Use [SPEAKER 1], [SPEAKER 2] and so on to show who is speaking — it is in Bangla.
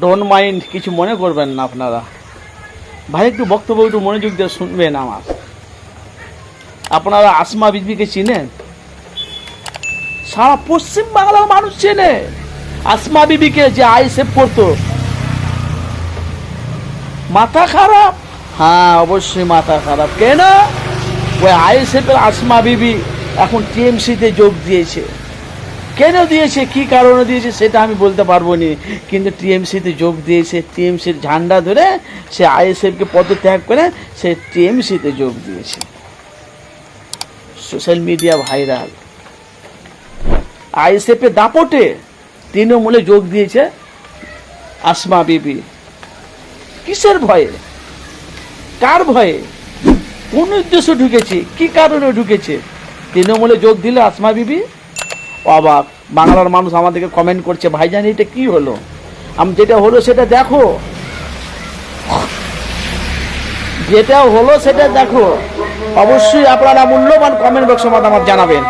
[SPEAKER 1] ডোন্ট মাইন্ড কিছু মনে করবেন না আপনারা। ভাই, একটু বক্তব্য, একটু মনোযোগ দিয়ে শুনবেন আমার। আপনারা আসমা বিবিকে চিনেন? সারা পশ্চিম বাংলার মানুষ চেনে। আসমা বিবিকে যে আইসেফ করতো। মাথা খারাপ? হ্যাঁ অবশ্যই মাথা খারাপ। কেন? ওই আইএসএফের আসমা বিবি এখন টিএমসিতে যোগ দিয়েছে। কেন দিয়েছে? কি কারণে দিয়েছে সেটা আমি বলতে পারব না। কিন্তু টিএমসিতে যোগ দিয়েছে, টিএমসির ঝান্ডা ধরে সে আইএসএফকে পদত্যাগ করে সে টিএমসিতে যোগ দিয়েছে। Social media viral. আইএসএফে দাপটে তৃণমূলে যোগ দিয়েছে আসমা বিবি। কিসের ভয়ে? কার ভয়ে? কোন উদ্দেশ্য ঢুকেছে? কি কারণে ঢুকেছে? তৃণমূলে যোগ দিলে আসমা বিবি? অবাক বাংলার মানুষ আমাদেরকে কমেন্ট করছে, ভাইজান, এটা কী হলো? আমি, যেটা হলো সেটা দেখো। যেটা হলো সেটা দেখো। অবশ্যই আপনারা মূল্যবান কমেন্ট বক্সে আমার জানাবেন।